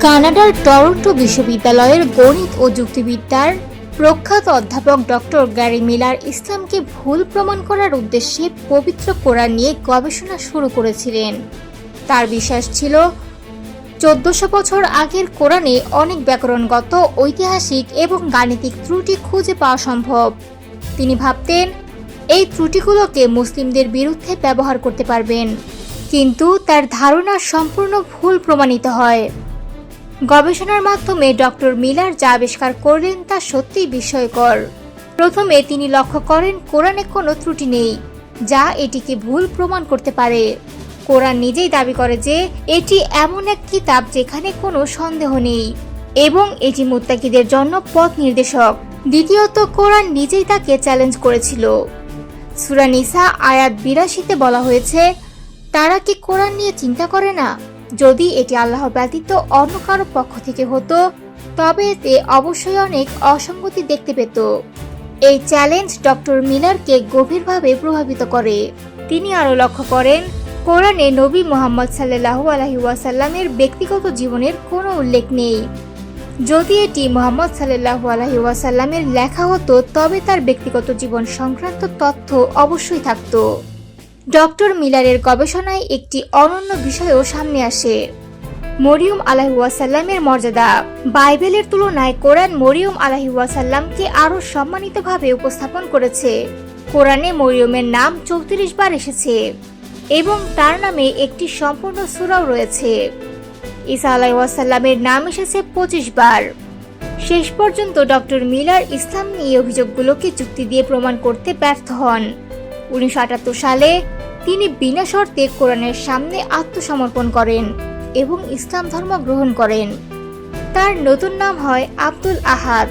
কানাডার টরন্টো বিশ্ববিদ্যালয়ের গণিত ও যুক্তিবিদ্যার প্রখ্যাত অধ্যাপক ডক্টর গ্যারি মিলার ইসলামকে ভুল প্রমাণ করার উদ্দেশ্যে পবিত্র কোরআন নিয়ে গবেষণা শুরু করেছিলেন। তার বিশ্বাস ছিল, চোদ্দশো বছর আগের কোরআনে অনেক ব্যাকরণগত, ঐতিহাসিক এবং গাণিতিক ত্রুটি খুঁজে পাওয়া সম্ভব। তিনি ভাবতেন, এই ত্রুটিগুলোকে মুসলিমদের বিরুদ্ধে ব্যবহার করতে পারবেন। কিন্তু তার ধারণা সম্পূর্ণ ভুল প্রমাণিত হয়। গবেষণার মাধ্যমে ডক্টর মিলার যা আবিষ্কার করলেন তা সত্যিই বিস্ময়কর। প্রথমে তিনি লক্ষ্য করেন, কোরআনে কোনো ত্রুটি নেই, যা এটিকে ভুল প্রমাণ করতে পারে। কোরআন নিজেই দাবি করে যে, এটি এমন এক কিতাব যেখানে কোনো সন্দেহ নেই, এবং এটি মুত্তাকিদের জন্য পথ নির্দেশক। দ্বিতীয়ত, কোরআন নিজেই তাকে চ্যালেঞ্জ করেছিল। সুরানিসা আয়াত বিরাশিতে বলা হয়েছে, তারা কি কোরআন নিয়ে চিন্তা করে না? যদি এটি আল্লাহ ব্যতীত অন্য কারও পক্ষ থেকে হতো, তবে এতে অবশ্যই অনেক অসঙ্গতি দেখতে পেত। এই চ্যালেঞ্জ ডক্টর মিলারকে গভীরভাবে প্রভাবিত করে। তিনি আরও লক্ষ্য করেন, কোরআনে নবী মোহাম্মদ সাল্লাহ আলহি ওয়াসাল্লামের ব্যক্তিগত জীবনের কোনো উল্লেখ নেই। যদি এটি মোহাম্মদ সাল্লাহ আলহি ওয়াসাল্লামের লেখা হতো, তবে তার ব্যক্তিগত জীবন সংক্রান্ত তথ্য অবশ্যই থাকতো। ডক্টর মিলারের গবেষণায় একটি অনন্য বিষয়ও সামনে আসে। মরিয়ম আলাহিউসাল্লামের মর্যাদা। বাইবেলের তুলনায় কোরআন মরিয়ম আলাহিউসাল্লামকে আরও সম্মানিতভাবে উপস্থাপন করেছে। কোরআনে মরিয়মের নাম চৌত্রিশ বার এসেছে এবং তার নামে একটি সম্পূর্ণ সুরাও রয়েছে। ঈসা আলাইসাল্লামের নাম এসেছে পঁচিশ বার। শেষ পর্যন্ত ডক্টর মিলার ইসলাম নিয়ে অভিযোগগুলোকে যুক্তি দিয়ে প্রমাণ করতে ব্যর্থ হন। উনিশশো আটাত্তর সালে তিনি বিনা শর্তে কোরআনের সামনে আত্মসমর্পণ করেন এবং ইসলাম ধর্ম গ্রহণ করেন। তার নতুন নাম হয় আব্দুল আহাদ।